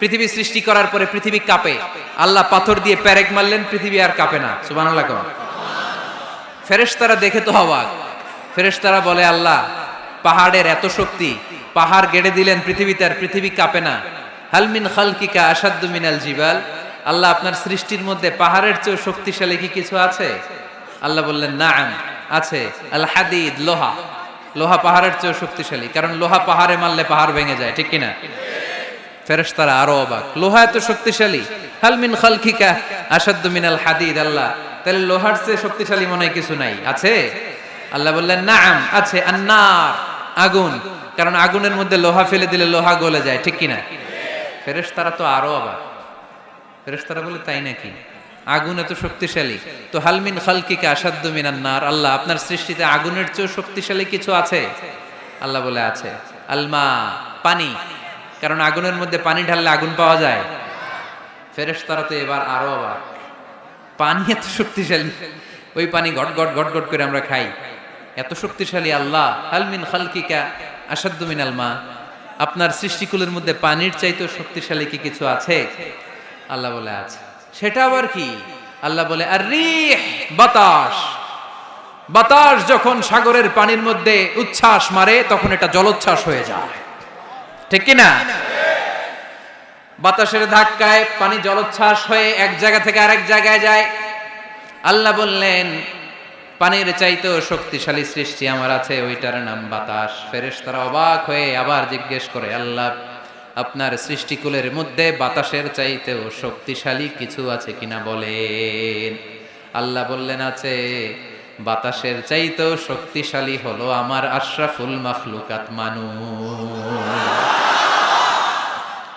পৃথিবী সৃষ্টি করার পরে পৃথিবী কাঁপে। আল্লাহ পাথর দিয়ে প্যারেক মারলেন, পৃথিবী আর কাঁপে না। সুবহানাল্লাহ কোন। ফেরেশতারা দেখে তো অবাক ফেরেশতারা বলে, আল্লাহ, পাহাড়ের এত শক্তি, পাহাড় গেড়ে দিলেন পৃথিবীতে আর পৃথিবী কাঁপে না। হালমিন খালকিকা আসাদ্দু মিনাল জিবাল? আল্লাহ, আপনার সৃষ্টির মধ্যে পাহাড়ের চেয়েও শক্তিশালী কি কিছু আছে? আল্লাহ বললেন না আছে, আল লোহা। লোহা পাহাড়ের চেয়েও শক্তিশালী, কারণ লোহা পাহাড়ে মারলে পাহাড় ভেঙে যায়, ঠিক কিনা? ফেরেশতারা আরও অবাক, লোহা এত শক্তিশালী হালমিন খালকিকা আসাদ্দু মিনাল হাদিদ, আল্লাহ, তাহলে লোহার চেয়ে শক্তিশালী মনে হয় কিছু নাই, আছে? আল্লাহ বললেন, নাম, আছে, আন্নার, আগুন, কারণ আগুনের মধ্যে লোহা ফেলে দিলে লোহা গলে যায়, ঠিক কিনা? ফেরেশতারা তো আরও অবাক, ফেরেশতারা বলে, তাই নাকি? আগুন এত শক্তিশালী, তো হালমিন খালকিকা আসাদ্দু মিনান নার, আল্লাহ, আপনার সৃষ্টিতে আগুনের চেয়েও শক্তিশালী কিছু আছে? আল্লাহ বলে, আছে, আলমা, পানি কারণ আগুনের মধ্যে পানি ঢাললে আগুন পাওয়া যায়। ফেরেশতারা তো এবার আরও অবাক। পানি এত শক্তিশালী। ওই পানি গট গট গট গট করে আমরা খাই। এত শক্তিশালী আল্লাহ। হালমিন খালকিকা আসাদ্দু মিনাল মা। আপনার সৃষ্টিকুলের মধ্যে পানির চাইতেও শক্তিশালী কি কিছু আছে? আল্লাহ বলে, আছে। সেটা আবার কি? আল্লাহ বলে, আর বাতাস। বাতাস যখন সাগরের পানির মধ্যে উচ্ছ্বাস মারে, তখন এটা জলোচ্ছ্বাস হয়ে যায়। ঠিক কি না বাতাসের ধাক্কায় পানি জলোচ্ছ্বাস হয়ে এক জায়গা থেকে আরেক জায়গায় যায়। আল্লাহ বললেন, পানির চাইতেও শক্তিশালী সৃষ্টি আমার আছে, ওইটার নাম বাতাস। ফেরেশ তারা অবাক হয়ে আবার জিজ্ঞেস করে, আল্লাহ, আপনার সৃষ্টিকুলের মধ্যে বাতাসের চাইতেও শক্তিশালী কিছু আছে কিনা বলেন? আল্লাহ বললেন, আছে। বাতাসের চাইতেও শক্তিশালী হলো আমার আশরাফুল মাখলুকাত মানুষ।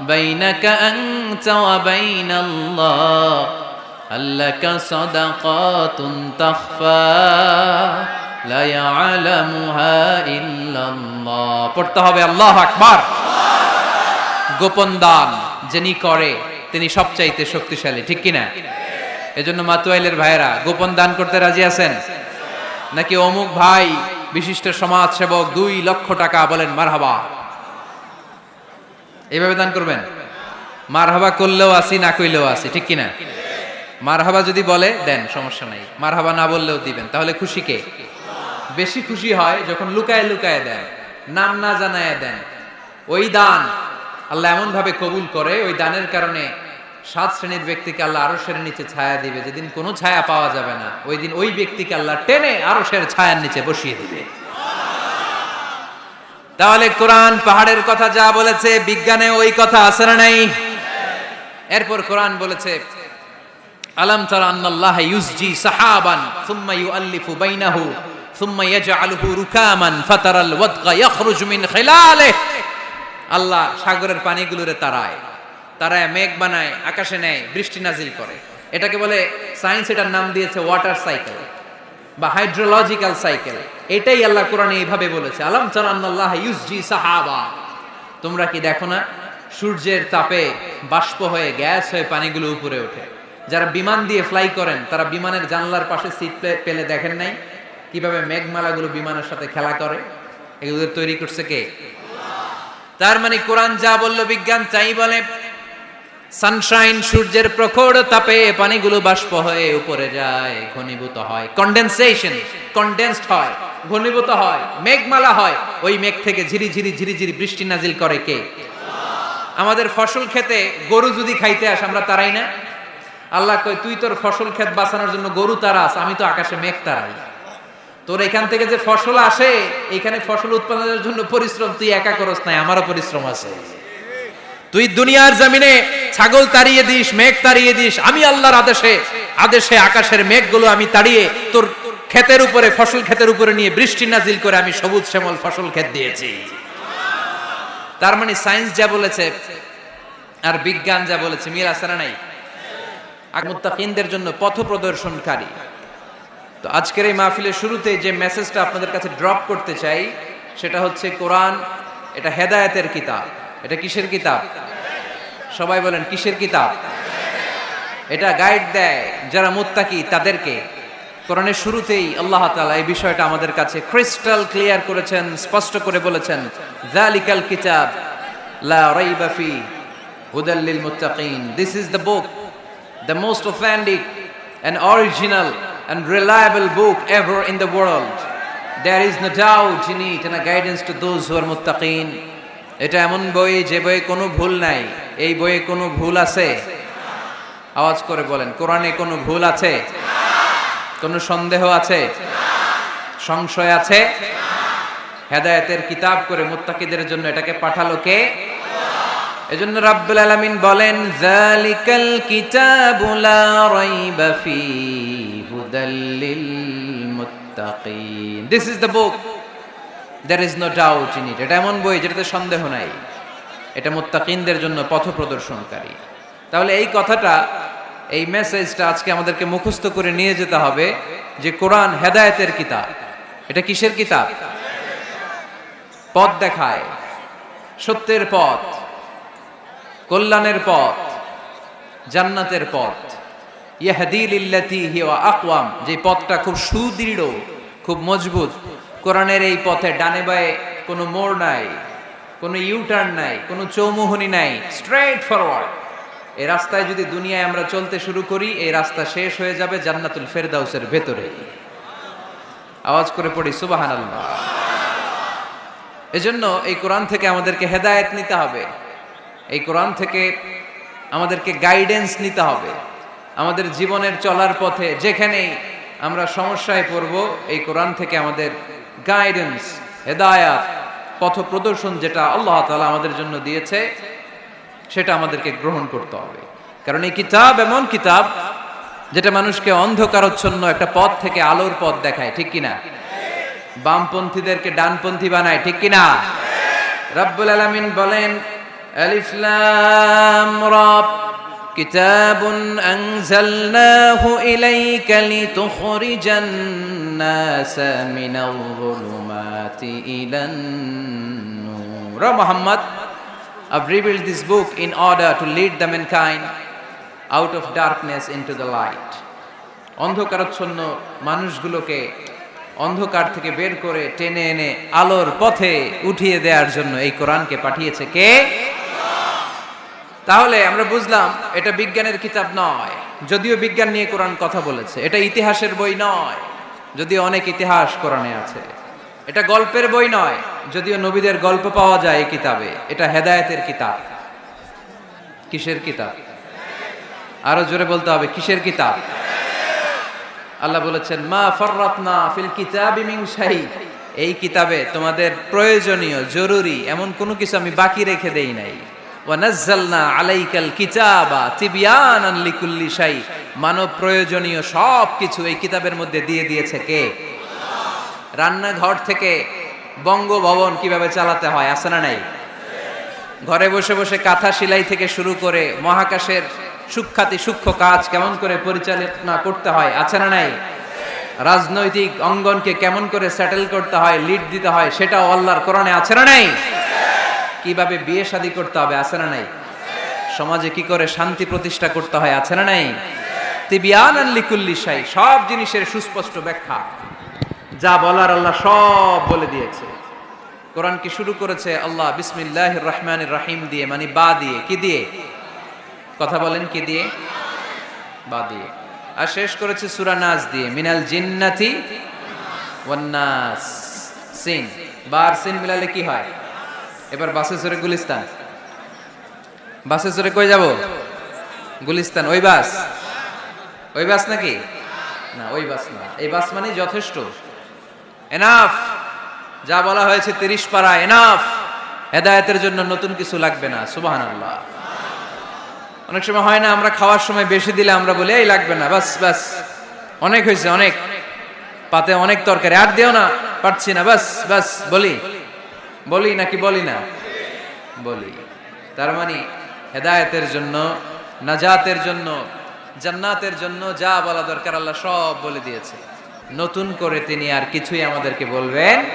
بينك أنت وبين الله هل لك صدقات تخفى لا يعلمها إلا الله পড়তে হবে আল্লাহ আকবার গোপন দান যিনি করে তিনি সবচাইতে শক্তিশালী ঠিক কিনা এজন্য মাতুয়াইলের ভাইয়েরা গোপন দান করতে রাজি আছেন নাকি অমুক ভাই বিশিষ্ট সমাজ সেবক দুই লক্ষ টাকা বলেন মারহাবা এইভাবে দান করবেন? মারহাবা করলেও আসি, না কইলেও আসি, ঠিক কিনা? মারহাবা যদি বলে, দেন, সমস্যা নাই। মারহাবা না বললেও দিবেন। তাহলে খুশি কে? বেশি খুশি হয় যখন লুকায় লুকায় দেন, নাম না জানায় দেন। ওই দান আল্লাহ এমন ভাবে কবুল করে, ওই দানের কারণে সাত শ্রেণির ব্যক্তিকে আল্লাহ আরও সের নিচে ছায়া দিবে। যেদিন কোনো ছায়া পাওয়া যাবে না, ওই দিন ওই ব্যক্তিকে আল্লাহ টেনে আরও সের ছায়ার নিচে বসিয়ে দিবে। তাহলে কোরআন পাহাড়ের কথা যা বলেছে, বিজ্ঞানে ওই কথা আছে না নাই? এরপর কোরআন বলেছে, আলম তারা আন্নাল্লাহ ইউসজি সাহাবান, সুম্মা ইউআল্লিফু বাইনাহু, সুম্মা ইয়াজআলুহু রুকামান, ফাতারাল ওয়াদকা ইয়াখরুজু মিন খিলালিহি আল্লাহ সাগরের পানিগুলোরে তারায় তারায় মেঘ বানায়, আকাশে নেয়, বৃষ্টি নাজিল করে। এটাকে বলে সায়েন্স এটার নাম দিয়েছে ওয়াটার সাইকেল। বা হাইড্রোলজিক্যাল সাইকেল এটাই আল্লাহ কোরআনে এইভাবে বলেছে, আলম চারান্নাল্লাহ ইউসজি সাহাবা তোমরা কি দেখো না, সূর্যের তাপে বাষ্প হয়ে, গ্যাস হয়ে পানিগুলো উপরে ওঠে। যারা বিমান দিয়ে ফ্লাই করেন, তারা বিমানের জানলার পাশে সিট পেলে দেখেন নাই? কীভাবে মেঘমালাগুলো বিমানের সাথে খেলা করে? এগুলো তৈরি করছে কে? তার মানে কোরআন যা বলল বিজ্ঞান তাই বলে। সানশাইন সূর্যের প্রখর তাপে পানিগুলো বাষ্প হয়ে উপরে যায়, ঘনীভূত হয়। কন্ডেনসেশন কন্ডেন্সড হয়, ঘনীভূত হয়, মেঘমালা হয়। ওই মেঘ থেকে ঝিরি ঝিরি ঝিরি ঝিরি বৃষ্টি নাজিল করে কে? আমাদের ফসল খেতে গরু যদি খাইতে আস, আমরা তারাই না? আল্লাহ কয়, তুই তোর ফসল ক্ষেত বাঁচানোর জন্য গরু তারাস আমি তো আকাশে মেঘ তারাই। তোর এখান থেকে যে ফসল আসে, এখানে ফসল উৎপাদনের জন্য পরিশ্রম, তুই একা করস নাই, আমারও পরিশ্রম আছে। তুই দুনিয়ার জমিনে ছাগল তাড়িয়ে দিস, মেঘ তাড়িয়ে দিস, আমি আল্লাহর আদেশে আদেশে আকাশের মেঘগুলো আমি তাড়িয়ে তোর ক্ষেতের উপরে, ফসল ক্ষেতের উপরে নিয়ে বৃষ্টি নাজিল করে আমি সবুজ শ্যামল ফসল ক্ষেত দিয়েছি। তার মানে সায়েন্স যা বলেছে আর বিজ্ঞান যা বলেছে, মিল না নাই? মুত্তাকিনদের জন্য পথ প্রদর্শনকারী। তো আজকের এই মাহফিলের শুরুতে যে মেসেজটা আপনাদের কাছে ড্রপ করতে চাই, সেটা হচ্ছে কোরআন, এটা হেদায়েতের কিতাব। এটা কিসের কিতাব সবাই বলেন, কিসের কিতাব এটা গাইড দেয় যারা মুত্তাকি তাদেরকে কোরআনের শুরুতেই আল্লাহ তাআলা এই বিষয়টা আমাদের কাছে ক্রিস্টাল ক্লিয়ার করেছেন, স্পষ্ট করে বলেছেন, যালিকাল কিতাব লা রাইবা ফি হুদাল লিল মুত্তাকিন this is the book most authentic and original and reliable book ever in the world. There is no doubt in it and a guidance to those who are muttaqin. এটা এমন বই যে বইয়ে কোনো ভুল নাই। এই বইয়ে কোনো ভুল আছে? আওয়াজ করে বলেন, কোরআনে কোনো ভুল আছে? কোনো সন্দেহ আছে? সংশয় আছে? হেদায়েতের কিতাব করে মুত্তাকিদের জন্য এটাকে পাঠালো কে? এজন্য রাব্বুল আলামিন বলেন জালিকাল কিতাবু রাইবা ফি হুদাল মুত্তাকিন। This is the book there is no doubt in it এটা এমন বই যেটাতে সন্দেহ নাই। এটা মুত্তাকিনদের জন্য পথ প্রদর্শনকারী। তাহলে এই কথাটা, এই মেসেজটা আজকে আমাদেরকে মুখস্থ করে নিয়ে যেতে হবে যে কোরআন হেদায়েতের কিতাব। এটা কিসের কিতাব? পথ দেখায়। সত্যের পথ, কল্যাণের পথ, জান্নাতের পথ। ইয়াহদিলিল্লাতি হিওয়া আকওয়াম। যে পথটা খুব সুদৃঢ়, খুব মজবুত কোরআনের এই পথে ডানে বায়ে কোনো মোড় নাই, কোনো ইউটার্ন নাই, কোনো চৌমুহনি নাই স্ট্রেট ফরওয়ার্ড এই রাস্তায় যদি দুনিয়ায় আমরা চলতে শুরু করি, এই রাস্তা শেষ হয়ে যাবে জান্নাতুল ফেরদাউসের ভেতরে। আওয়াজ করে পড়ি, সুবহানাল্লাহ। এজন্য এই কোরআন থেকে আমাদেরকে হেদায়েত নিতে হবে। এই কোরআন থেকে আমাদেরকে গাইডেন্স নিতে হবে। আমাদের জীবনের চলার পথে যেখানেই আমরা সমস্যায় পড়ব, এই কোরআন থেকে আমাদের গাইডেন্স হেদায়াত পথ প্রদর্শন যেটা আল্লাহ তালা আমাদের জন্য দিয়েছে, সেটা আমাদেরকে গ্রহণ করতে হবে। কারণ এই কিতাব এমন কিতাব যেটা মানুষকে অন্ধকারচ্ছন্ন একটা পথ থেকে আলোর পথ দেখায়, ঠিক কিনা? বামপন্থীদেরকে ডানপন্থী বানায়, ঠিক কিনা? রাব্বুল আলমিন বলেন আলিফলাম রব। كتاب أنزلناه إليك لتخرج الناس من الظلمات إلى النور محمد I've revealed this book in order to lead the mankind out of darkness into the light. অন্ধকারাচ্ছন্ন মানুষগুলোকে অন্ধকার থেকে বের করে টেনে এনে আলোর পথে উঠিয়ে দেওয়ার জন্য এই কোরআনকে পাঠিয়েছে কে তাহলে আমরা বুঝলাম এটা বিজ্ঞানের কিতাব নয়, যদিও বিজ্ঞান নিয়ে কোরআন কথা বলেছে। এটা ইতিহাসের বই নয়, যদিও অনেক ইতিহাস কোরআনে আছে। এটা গল্পের বই নয়, যদিও নবীদের গল্প পাওয়া যায় এই কিতাবে। এটা হেদায়েতের কিতাব। কিসের কিতাব? আরও জোরে বলতে হবে, কিসের কিতাব? আল্লাহ বলেছেন, মা ফররাতনা ফিল কিতাবি মিন শাই। এই কিতাবে তোমাদের প্রয়োজনীয়, জরুরি, এমন কোনো কিছু আমি বাকি রেখে দেই নাই। ওয়া নাযালনা আলাইকাল কিতাবা তিবয়ানান লিকুল্লি শাই। মানব প্রয়োজনীয় সব কিছু এই কিতাবের মধ্যে দিয়ে দিয়েছে কে? রান্নাঘর থেকে বঙ্গভবন কীভাবে চালাতে হয়, আছে না নাই? ঘরে বসে বসে কাঁথা সেলাই থেকে শুরু করে মহাকাশের সুখ্যাতি সূক্ষ্ম কাজ কেমন করে পরিচালনা করতে হয়, আছে না নাই? রাজনৈতিক অঙ্গনকে কেমন করে সেটেল করতে হয় লিড দিতে হয়, সেটাও আল্লাহর কোরআনে আছে না নাই? কীভাবে বিয়ে শাদী করতে হবে, আছে না নাই? সমাজে কি করে শান্তি প্রতিষ্ঠা করতে হয়, আছে না নাই? সব জিনিসের সুস্পষ্ট ব্যাখ্যা। যা বলার আল্লাহ সব বলে দিয়েছে। কোরআন কি শুরু করেছে? আল্লাহ বিসমিল্লাহ রহমান রাহিম দিয়ে মানে বা দিয়ে, কি দিয়ে? কথা বলেন, কি দিয়ে? বা দিয়ে। আর শেষ করেছে সুরা নাস দিয়ে, মিনাল জিন্নাতি সিন, বার সিন মিলালে কি হয়? এবার বাসে চড়ে গুলিস্তান। বাসে চড়ে কই যাব? গুলিস্তান, ওই বাস। ওই বাস নাকি? না, ওই বাস না। এই বাস মানে যথেষ্ট। এনাফ যা বলা হয়েছে তিরিশ পারা এনাফ হেদায়েতের জন্য নতুন কিছু লাগবে না সুবাহান আল্লাহ অনেক সময় হয় না, আমরা খাওয়ার সময় বেশি দিলে আমরা বলি, এই লাগবে না, বাস বাস। অনেক হয়েছে, অনেক। পাতে অনেক তরকারি, আর দিও না, পারছি না, বাস বাস, বলি। বলি নাকি বলি না? বলি। তার মানে হেদায়তের জন্য, নাজাতের জন্য, জান্নাতের জন্য যা বলা দরকার আল্লাহ সব বলে দিয়েছে। নতুন করে তিনি আর কিছুই আমাদেরকে বলবেন